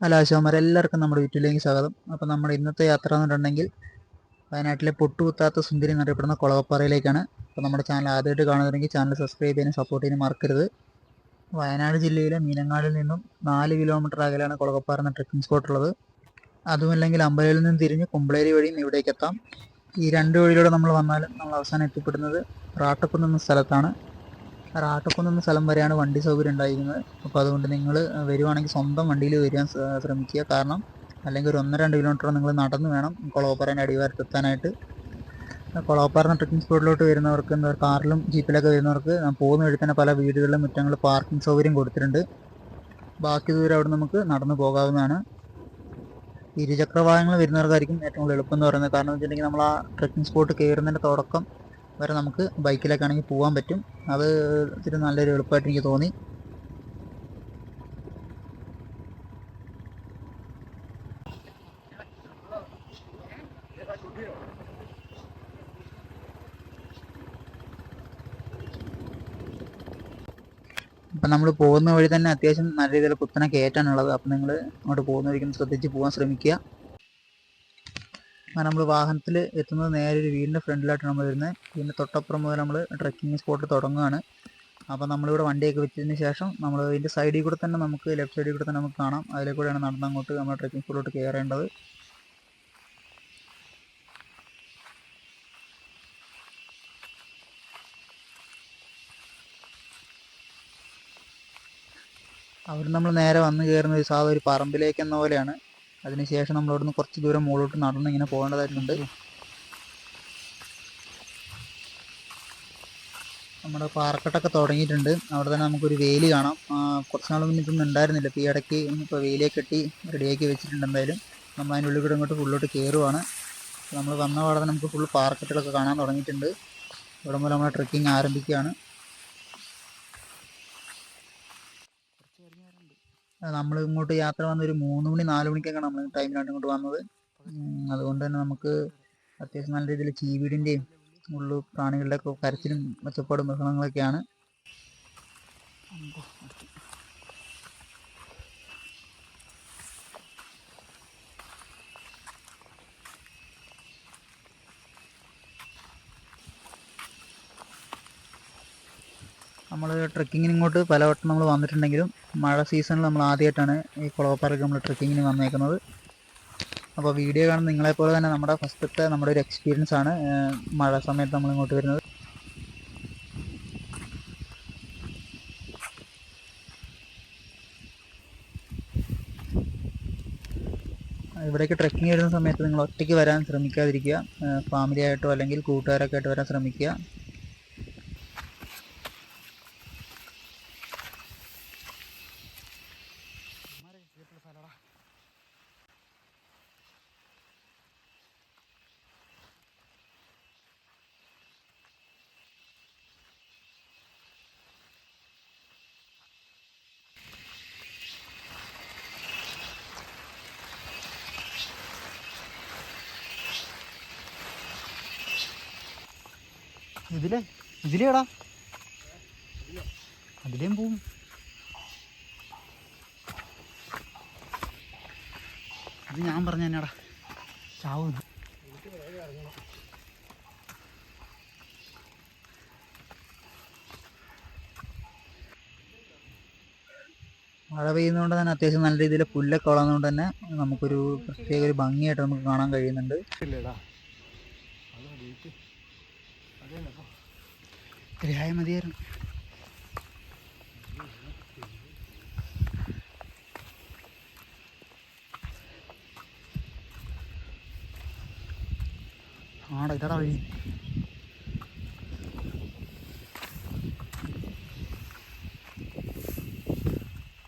Hello എല്ലാവർക്കും നമ്മുടെ യൂട്യൂബിലേക്ക് സ്വാഗതം. അപ്പോൾ നമ്മുടെ ഇന്നത്തെ യാത്ര എന്ന് പറഞ്ഞിട്ടുണ്ടെങ്കിൽ വയനാട്ടിലെ പൊട്ടുകുത്താത്ത സുന്ദരി എന്നറിയപ്പെടുന്ന കുളവപ്പാറയിലേക്കാണ്. അപ്പോൾ നമ്മുടെ ചാനൽ ആദ്യമായിട്ട് കാണുന്നുണ്ടെങ്കിൽ ചാനൽ സബ്സ്ക്രൈബ് ചെയ്യാനും സപ്പോർട്ട് ചെയ്യാനും മറക്കരുത്. വയനാട് ജില്ലയിലെ മീനങ്ങാടിൽ നിന്നും നാല് കിലോമീറ്റർ അകലാണ് കുളവപ്പാറ എന്ന ട്രക്കിംഗ് സ്പോട്ട് ഉള്ളത്. അതുമല്ലെങ്കിൽ അമ്പലയിൽ നിന്ന് തിരിഞ്ഞ് കുമ്പളേരി വഴി ഇവിടേക്ക് എത്താം ഈ രണ്ട് വഴിയിലൂടെ നമ്മൾ വന്നാലും നമ്മൾ അവസാനം എത്തിപ്പെടുന്നത് റാട്ടക്കുന്ന് എന്ന സ്ഥലത്താണ്. റാട്ടക്കുന്ന് സ്ഥലം വരെയാണ് വണ്ടി സൗകര്യം ഉണ്ടായിരിക്കുന്നത്. അപ്പോൾ അതുകൊണ്ട് നിങ്ങൾ വരുവാണെങ്കിൽ സ്വന്തം വണ്ടിയിൽ വരാൻ ശ്ര- ശ്രമിക്കുക. കാരണം അല്ലെങ്കിൽ ഒരു ഒന്നര രണ്ട് കിലോമീറ്റർ നിങ്ങൾ നടന്നു വേണം കൊളോപ്പറേന്റെ അടിവാരത്ത് എത്താനായിട്ട്. കൊളോപ്പാറ ട്രക്കിംഗ് സ്പോട്ടിലോട്ട് വരുന്നവർക്ക് എന്താ കാറിലും ജീപ്പിലൊക്കെ വരുന്നവർക്ക് പോകുന്ന വഴി തന്നെ പല വീടുകളിലും മുറ്റങ്ങളിൽ പാർക്കിംഗ് സൗകര്യം കൊടുത്തിട്ടുണ്ട്. ബാക്കി ദൂരം അവിടെ നമുക്ക് നടന്നു പോകാവുന്നതാണ്. ഇരുചക്ര വാഹനങ്ങൾ വരുന്നവർക്കായിരിക്കും ഏറ്റവും കൂടുതൽ എളുപ്പം എന്ന് പറയുന്നത്. കാരണം എന്ന് വെച്ചിട്ടുണ്ടെങ്കിൽ നമ്മൾ ആ ട്രക്കിംഗ് സ്പോട്ട് കയറുന്നതിന്റെ തുടക്കം വരെ നമുക്ക് ബൈക്കിലൊക്കെ ആണെങ്കിൽ പോകാൻ പറ്റും. അത് ഇത്തിരി നല്ലൊരു എളുപ്പമായിട്ട് എനിക്ക് തോന്നി. അപ്പം നമ്മൾ പോകുന്ന വഴി തന്നെ അത്യാവശ്യം നല്ല രീതിയിൽ കുത്തനെ കയറ്റാനുള്ളത്. അപ്പം നിങ്ങൾ അങ്ങോട്ട് പോകുന്ന വഴിക്കും ശ്രദ്ധിച്ച് പോകാൻ ശ്രമിക്കുക. അങ്ങനെ നമ്മൾ വാഹനത്തിൽ എത്തുന്നത് നേരെ ഒരു വീടിന്റെ ഫ്രണ്ടിലായിട്ട് നമ്മൾ വരുന്നത് വീടിന്റെ തൊട്ടപ്പുറം മുതൽ നമ്മൾ ട്രക്കിംഗ് സ്പോട്ട് തുടങ്ങുകയാണ് അപ്പോൾ നമ്മളിവിടെ വണ്ടിയൊക്കെ വെച്ചതിന് ശേഷം നമ്മൾ ഇതിന്റെ സൈഡിൽ കൂടെ തന്നെ നമുക്ക് ലെഫ്റ്റ് സൈഡിൽ കൂടെ തന്നെ നമുക്ക് കാണാം. അതിലെ കൂടെയാണ് നടന്ന് അങ്ങോട്ട് നമ്മൾ ട്രക്കിംഗ് സ്പോട്ടിലോട്ട് കയറേണ്ടത് അവിടെ നമ്മൾ നേരെ വന്ന് കയറുന്ന ഒരു സാധാ ഒരു പറമ്പിലേക്ക് എന്ന പോലെയാണ്. അതിനുശേഷം നമ്മൾ അവിടുന്ന് കുറച്ച് ദൂരം മുകളിലോട്ട് നടന്ന് ഇങ്ങനെ പോകേണ്ടതായിട്ടുണ്ട്. നമ്മുടെ പാറക്കെട്ടൊക്കെ തുടങ്ങിയിട്ടുണ്ട്. അവിടെ തന്നെ നമുക്കൊരു വേലി കാണാം. കുറച്ച് നാൾ മുന്നേ ഉണ്ടായിരുന്നില്ല. ഇപ്പോൾ ഈ ഇടയ്ക്ക് ഇപ്പോൾ വേലിയൊക്കെ കെട്ടി റെഡിയാക്കി വെച്ചിട്ടുണ്ട് എന്തായാലും. നമ്മൾ അതിന്റെ ഉള്ളിൽ കൂടെ ഇങ്ങോട്ട് ഫുള്ളോട്ട് കയറുവാണ് നമ്മൾ വന്ന പാടെ നമുക്ക് ഫുള്ള് പാറക്കെട്ടുകളൊക്കെ കാണാൻ തുടങ്ങിയിട്ടുണ്ട്. ഇവിടെ മുതൽ നമ്മൾ ട്രെക്കിംഗ് ആരംഭിക്കുകയാണ്. നമ്മൾ ഇങ്ങോട്ട് യാത്ര വന്ന ഒരു മൂന്ന് മണി നാല് മണിക്കൊക്കെയാണ് നമ്മൾ ടൈമിലാണ് ഇങ്ങോട്ട് വന്നത്. അതുകൊണ്ട് തന്നെ നമുക്ക് അത്യാവശ്യം നല്ല രീതിയിൽ ചീവീടിന്റെയും ഉള്ളു പ്രാണികളുടെ ഒക്കെ കരച്ചിലും ഒച്ചപ്പാടും ബഹളങ്ങളൊക്കെയാണ്. നമ്മൾ ട്രക്കിങ്ങിന് ഇങ്ങോട്ട് പലവട്ടം നമ്മൾ വന്നിട്ടുണ്ടെങ്കിലും മഴ സീസണിൽ നമ്മൾ ആദ്യമായിട്ടാണ് ഈ കുളവപ്പാറയ്ക്ക് നമ്മൾ ട്രക്കിങ്ങിന് വന്നേക്കുന്നത്. അപ്പോൾ വീഡിയോ കാണുന്ന നിങ്ങളെപ്പോലെ തന്നെ നമ്മുടെ ഫസ്റ്റത്തെ നമ്മുടെ ഒരു എക്സ്പീരിയൻസ് ആണ് മഴ സമയത്ത് നമ്മൾ ഇങ്ങോട്ട് വരുന്നത്. ഇവിടേക്ക് ട്രക്കിംഗ് വരുന്ന സമയത്ത് നിങ്ങൾ ഒറ്റയ്ക്ക് വരാൻ ശ്രമിക്കാതിരിക്കുക ഫാമിലി ആയിട്ടോ അല്ലെങ്കിൽ കൂട്ടുകാരൊക്കെ ആയിട്ട് വരാൻ ശ്രമിക്കുക. ഇതിലേ ഇതിലേടാ. അതിലേം പോവും. അത് ഞാൻ പറഞ്ഞ തന്നെടാ ചാവുന്നു മഴ പെയ്യുന്നതുകൊണ്ട് തന്നെ അത്യാവശ്യം നല്ല രീതിയിൽ പുല്ലൊക്കെ വളർന്നുകൊണ്ട് തന്നെ നമുക്കൊരു പ്രത്യേക ഒരു ഭംഗിയായിട്ട് നമുക്ക് കാണാൻ കഴിയുന്നുണ്ട്. ഇത്രയായ മതിയായിരുന്നു. ആടാ ഇതാടാ വഴി.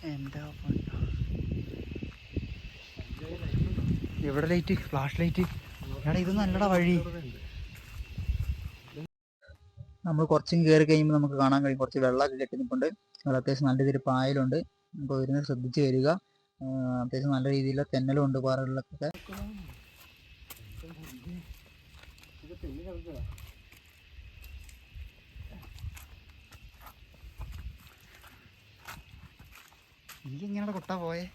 എന്താ. എവിടെ ലൈറ്റ്? Flash light. എടാ ഇത് നല്ലടാ വഴി. നമ്മൾ കുറച്ചും കയറി കഴിയുമ്പോൾ നമുക്ക് കാണാൻ കഴിയും. കുറച്ച് വെള്ളമൊക്കെ കെട്ടി നിൽപ്പുണ്ട് അവിടെ അത്യാവശ്യം നല്ല രീതിയിൽ പായലുണ്ട്. അപ്പോൾ വരുന്നത് ശ്രദ്ധിച്ച് വരിക. അത്യാവശ്യം നല്ല രീതിയിലുള്ള തെന്നലും ഉണ്ട് പാറകളിലൊക്കെ. എനിക്കിങ്ങനെ കൊട്ടാ പോയേ.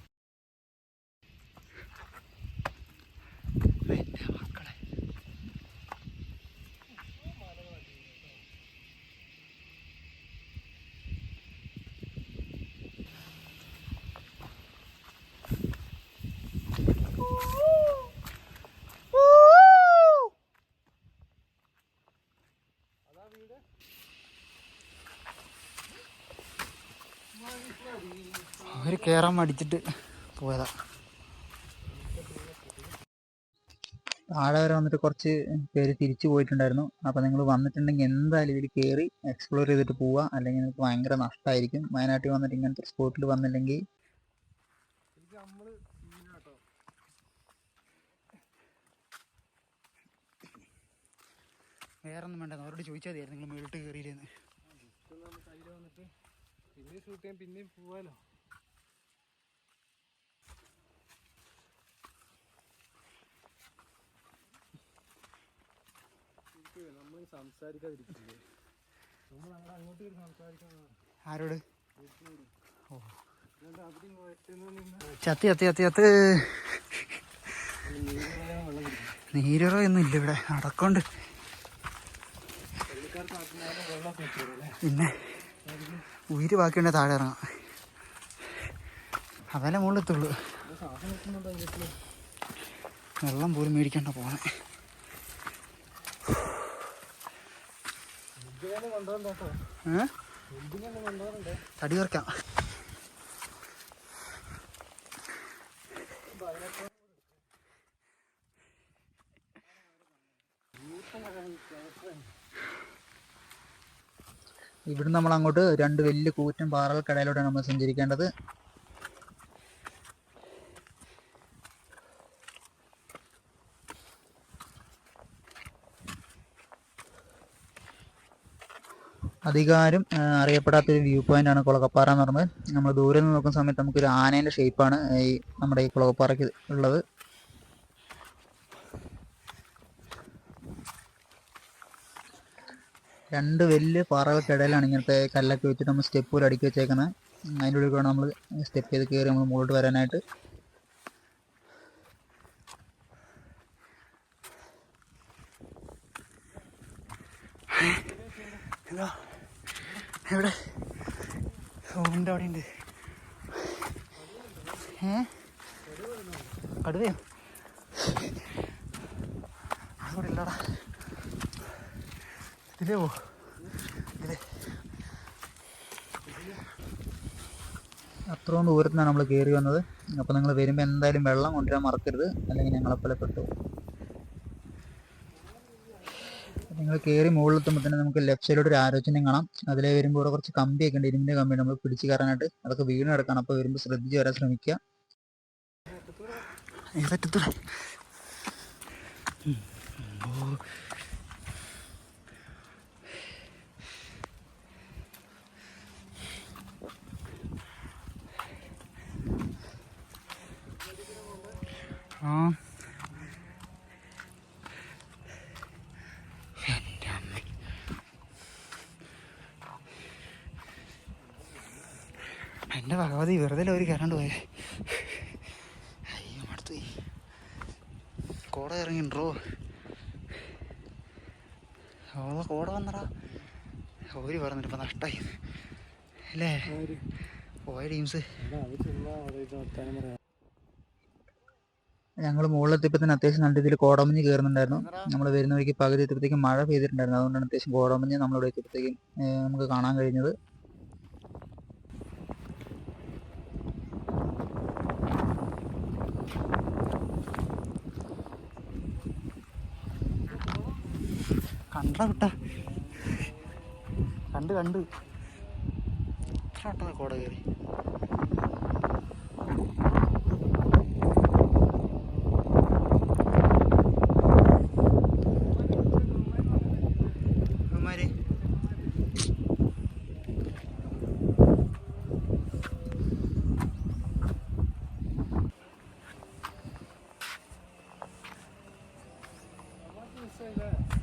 കയറാൻ മടിച്ചിട്ട് പോയതാ. താഴെ വരെ വന്നിട്ട് കുറച്ച് പേര് തിരിച്ചു പോയിട്ടുണ്ടായിരുന്നു. അപ്പോൾ നിങ്ങൾ വന്നിട്ടുണ്ടെങ്കിൽ എന്തായാലും ഇതിൽ കയറി എക്സ്പ്ലോർ ചെയ്തിട്ട് പോവുക. അല്ലെങ്കിൽ നിങ്ങൾക്ക് ഭയങ്കര നഷ്ടമായിരിക്കും വയനാട്ടിൽ വന്നിട്ട് ഇങ്ങനത്തെ സ്പോട്ടിൽ വന്നില്ലെങ്കിൽ. വേറൊന്നും വേണ്ട. അവരോട് ചോദിച്ചാൽ മതിയായിരുന്നു നിങ്ങൾ മേളിട്ട് കയറിയില്ലെന്ന് പിന്നെ ഷൂട്ട് ചെയ്യാൻ പിന്നെയും പോവാലോ നമ്മൾ സംസാരിക്കാതിരിക്കില്ലേ? നമ്മൾ അങ്ങോട്ട് ആരോട്? ചത്തി ചത്തി ചത്തി ചത്ത്. നീരറോ ഒന്നും ഇല്ല ഇവിടെ. നടക്കൊണ്ട്. പിന്നെ ഉയിര് ബാക്കിയുണ്ടെ താഴെ ഇറങ്ങാം. അവനെ മുകളിലെത്തുള്ളൂ വെള്ളം പോലും മേടിക്കണ്ട പോണേ തടി കുറയ്ക്കാം. ഇവിടുന്ന് നമ്മൾ അങ്ങോട്ട് രണ്ട് വലിയ കൂറ്റൻ പാറകൾക്കിടയിലൂടെയാണ് നമ്മൾ സഞ്ചരിക്കേണ്ടത്. അധികാരം അറിയപ്പെടാത്ത ഒരു വ്യൂ പോയിന്റ് ആണ് കുളകപ്പാറ എന്ന് പറയുന്നത്. നമ്മൾ ദൂരെ നിന്ന് നോക്കുന്ന സമയത്ത് നമുക്കൊരു ആനേന്റെ ഷേപ്പാണ് ഈ നമ്മുടെ ഈ കുളകപ്പാറയ്ക്ക് ഉള്ളത്. രണ്ട് വലിയ പാറകൾക്കിടയിലാണ് ഇങ്ങനത്തെ കല്ലൊക്കെ വെച്ചിട്ട് നമ്മൾ സ്റ്റെപ്പ് പോലെ അടുക്കി വെച്ചേക്കുന്നത് അതിന്റെ ഉള്ളിൽ കൂടെ നമ്മൾ സ്റ്റെപ്പ് ചെയ്ത് കയറി നമ്മൾ മുകളിലോട്ട് വരാനായിട്ട്. എന്താ? എവിടെ? ഉണ്ട് അവിടെ ഉണ്ട്. ഏ? കടുവയോ? അവിടെ ഇല്ലടാ. ഇതിലേ പോ. ഇതിലേ. അത്രയും ദൂരത്ത് നിന്നാണ് നമ്മൾ കയറി വന്നത്. അപ്പോൾ നിങ്ങൾ വരുമ്പോൾ എന്തായാലും വെള്ളം കൊണ്ടുവരാൻ മറക്കരുത്. അല്ലെങ്കിൽ ഞങ്ങളെപ്പോലെ പെട്ടു നിങ്ങൾ കയറി മുകളിലെത്തുമ്പോൾ തന്നെ നമുക്ക് ലെഫ്റ്റ് സൈഡിലോട്ട് ഒരു ആലോചനയും കാണാം. അതിലെ വരുമ്പോൾ ഇവിടെ കുറച്ച് കമ്പിയൊക്കെ ഉണ്ട് ഇരുമ്പിന്റെ കമ്പി നമ്മൾ പിടിച്ച് കയറാനായിട്ട് അതൊക്കെ വീണ് കിടക്കണം. അപ്പോൾ വരുമ്പോൾ ശ്രദ്ധിച്ച് വരാൻ ശ്രമിക്കുക. ആ എന്റെ അമ്മ എന്റെ ഭഗവതി വെറുതെ ഒരു കരണ്ട് പോയേ. അയ്യോ മടുത്തു പോയി കോട ഇറങ്ങിണ്ടോ ഓ കോട വന്നടാ. ഓര് പറഞ്ഞിട്ട് ഇപ്പം നഷ്ടായി. അല്ലേ? പോയ ടീംസ്. ഞങ്ങൾ മുകളിലെത്തിയപ്പോൾ തന്നെ അത്യാവശ്യം നല്ല രീതിയിൽ കോടമഞ്ഞ് കയറുന്നുണ്ടായിരുന്നു. നമ്മൾ വരുന്ന വഴിക്ക് പകുതി എത്തിയപ്പോഴത്തേക്കും മഴ പെയ്തിട്ടുണ്ടായിരുന്നു. അതുകൊണ്ടാണ് അത്യാവശ്യം കോടമഞ്ഞ് നമ്മളിവിടെ എത്തിയപ്പോഴത്തേക്കും നമുക്ക് കാണാൻ കഴിഞ്ഞത്. കണ്ട വിട്ട കണ്ട് കണ്ട്. എത്ര കോട കയറി ഇവന്മാര്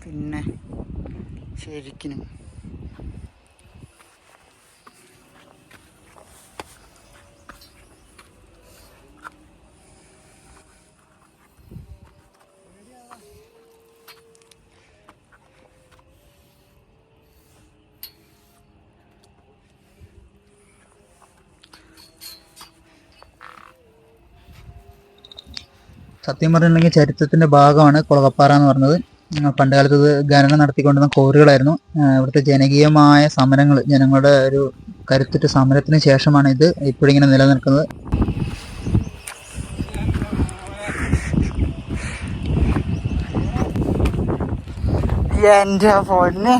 പിന്നെ ശരിക്കിനും സത്യം പറഞ്ഞിട്ടുണ്ടെങ്കിൽ ചരിത്രത്തിന്റെ ഭാഗമാണ് കുളകപ്പാറ എന്ന് പറഞ്ഞത് ഉം, പണ്ട് കാലത്ത് ഇത് ഖനനം നടത്തിക്കൊണ്ടിരുന്ന കോറികളായിരുന്നു. ഇവിടുത്തെ ജനകീയമായ സമരങ്ങൾ ജനങ്ങളുടെ ഒരു കരുത്തുറ്റ സമരത്തിന് ശേഷമാണ് ഇത് ഇപ്പോഴിങ്ങനെ നിലനിൽക്കുന്നത്. എന്റെ പൊന്നെ.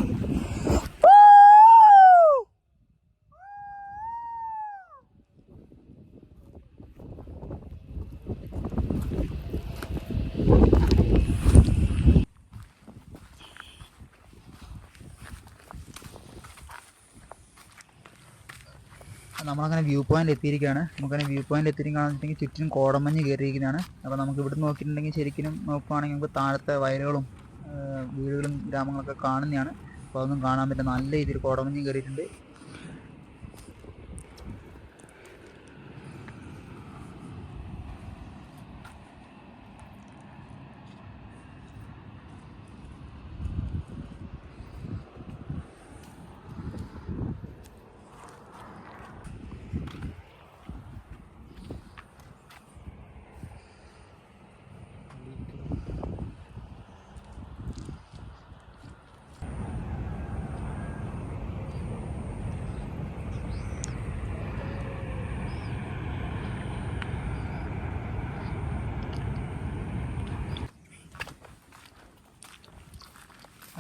വ്യൂ പോയിന്റ് എത്തിയിരിക്കുകയാണ്. നമുക്കതിന് വ്യൂ പോയിന്റ് എത്തിയിരിക്കുകയാണെന്നുണ്ടെങ്കിൽ ചുറ്റിനും കോടമഞ്ഞ് കയറിയിരിക്കുന്നതാണ്. അപ്പോൾ നമുക്ക് ഇവിടെ നോക്കിയിട്ടുണ്ടെങ്കിൽ ശരിക്കും നോക്കുകയാണെങ്കിൽ നമുക്ക് താഴത്തെ വയലുകളും വീടുകളും ഗ്രാമങ്ങളൊക്കെ കാണുന്നതാണ്. അപ്പോൾ അതൊന്നും കാണാൻ പറ്റില്ല. നല്ല രീതിയിൽ കോടമഞ്ഞ് കയറിയിട്ടുണ്ട്.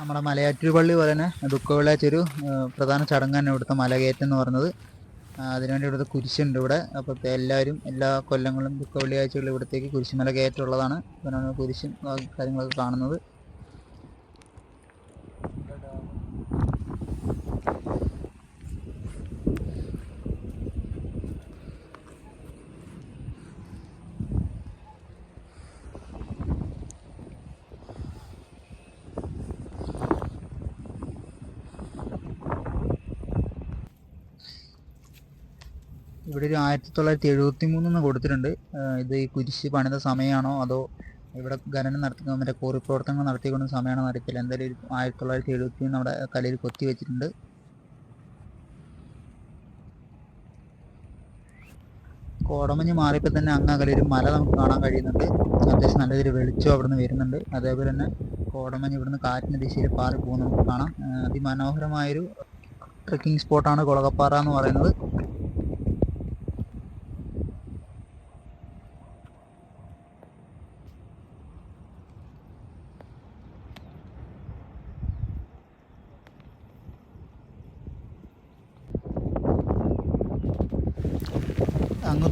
നമ്മുടെ മലയാറ്റൂർ പള്ളി പോലെ തന്നെ ദുഃഖവെള്ളിയാഴ്ച ഒരു പ്രധാന പ്രധാന ചടങ്ങാണ് ഇവിടുത്തെ മലകയറ്റം എന്ന് ആ, അതിനുവേണ്ടി ഇവിടുത്തെ കുരിശുണ്ട് ഇവിടെ. അപ്പോൾ എല്ലാവരും എല്ലാ കൊല്ലങ്ങളും ദുഃഖ വെള്ളിയാഴ്ചകളിൽ ഇവിടത്തേക്ക് കുരിശുമല കയറ്റം ഉള്ളതാണ് അപ്പോൾ കുരിശും കാര്യങ്ങളൊക്കെ കാണുന്നത്. ഇവിടെ ഒരു ആയിരത്തി തൊള്ളായിരത്തി എഴുപത്തി മൂന്നെന്ന് കൊടുത്തിട്ടുണ്ട് ഇത് ഈ കുരിശ് പണിത സമയമാണോ അതോ ഇവിടെ ഖനനം നടത്തുന്ന മറ്റേ കോറി പ്രവർത്തനങ്ങൾ നടത്തിക്കൊണ്ട് സമയമാണോ നടത്തില്ല എന്തായാലും ആയിരത്തി തൊള്ളായിരത്തി എഴുപത്തി മൂന്ന് നമ്മുടെ കലയിൽ കൊത്തി വെച്ചിട്ടുണ്ട്. കോടമഞ്ഞ് മാറിയപ്പോൾ തന്നെ അങ്ങ് അകലെ ഒരു മല നമുക്ക് കാണാൻ കഴിയുന്നുണ്ട്. അത്യാവശ്യം നല്ല രീതിയിൽ വെളിച്ചം അവിടുന്ന് വരുന്നുണ്ട്. അതേപോലെ തന്നെ കോടമഞ്ഞ് ഇവിടുന്ന് കാറ്റിന്റെ ദിശയിൽ പാറി പോകുന്നത് നമുക്ക് കാണാം. അതിമനോഹരമായൊരു ട്രക്കിംഗ് സ്പോട്ടാണ് കൊളകപ്പാറ എന്ന് പറയുന്നത്.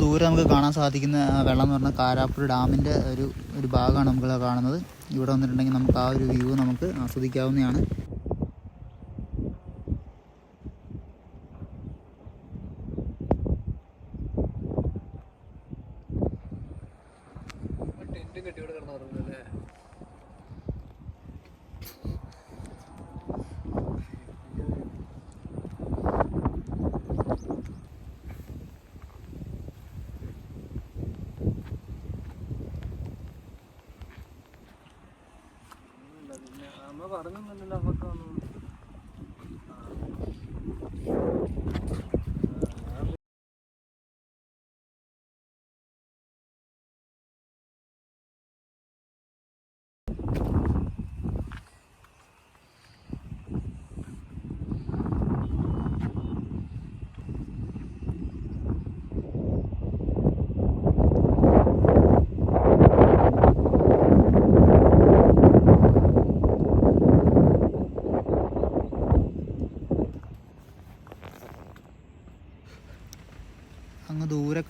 ദൂരെ നമുക്ക് കാണാൻ സാധിക്കുന്ന വെള്ളം എന്ന് പറഞ്ഞാൽ കാരാപ്പുഴ ഡാമിന്റെ ഒരു ഒരു ഭാഗമാണ് നമ്മൾ കാണുന്നത്. ഇവിടെ വന്നിട്ടുണ്ടെങ്കിൽ നമുക്ക് ആ ഒരു വ്യൂ നമുക്ക് ആസ്വദിക്കാവുന്നതാണ്. ടെന്റ് കെട്ടി ഇവിടെ no, no.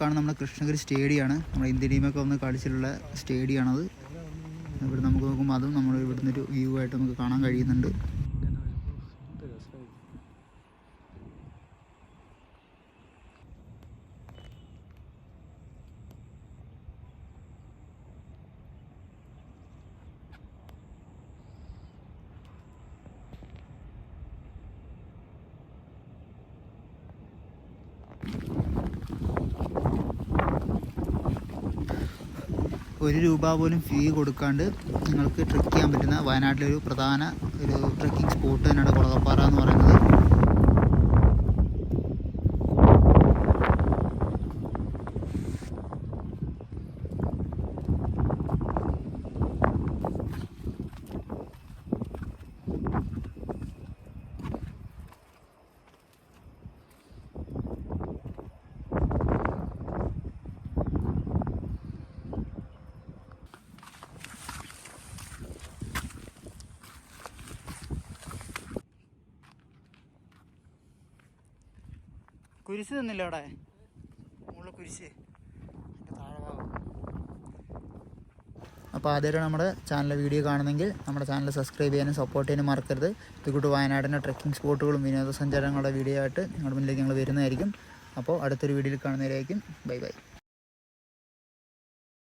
കാണുന്ന നമ്മുടെ കൃഷ്ണഗിരി സ്റ്റേഡിയമാണ്. നമ്മുടെ ഇന്ത്യൻ ടീമൊക്കെ വന്ന് കളിച്ചിട്ടുള്ള സ്റ്റേഡിയമാണത്. ഇവിടെ നമുക്ക് നോക്കുമ്പോൾ അതും നമ്മൾ ഇവിടുന്ന് ഒരു വ്യൂ ആയിട്ട് നമുക്ക് കാണാൻ കഴിയുന്നുണ്ട്. ഒരു രൂപ പോലും ഫീ കൊടുക്കാണ്ട് നിങ്ങൾക്ക് ട്രെക്ക് ചെയ്യാൻ പറ്റുന്ന വയനാട്ടിലെ ഒരു പ്രധാന ഒരു ട്രക്കിംഗ് സ്പോട്ട് തന്നെയാണ് കുളകപ്പാറ എന്ന് പറയുന്നത്. കുരിശ് തന്നില്ല അവിടെ? മുകളിൽ കുരിശ്. അപ്പോൾ ആദ്യമായിട്ട് നമ്മുടെ ചാനൽ വീഡിയോ കാണുന്നെങ്കിൽ നമ്മുടെ ചാനൽ സബ്സ്ക്രൈബ് ചെയ്യാനും സപ്പോർട്ട് ചെയ്യാനും മറക്കരുത്. ഇതുകൂട്ട് വയനാടിന്റെ ട്രക്കിംഗ് സ്പോട്ടുകളും വിനോദസഞ്ചാരങ്ങളുടെ വീഡിയോ ആയിട്ട് നിങ്ങളുടെ മുന്നിലേക്ക് ഞങ്ങൾ വരുന്നതായിരിക്കും. അപ്പോൾ അടുത്തൊരു വീഡിയോയിൽ കാണുന്നവരായിരിക്കും. Bye bye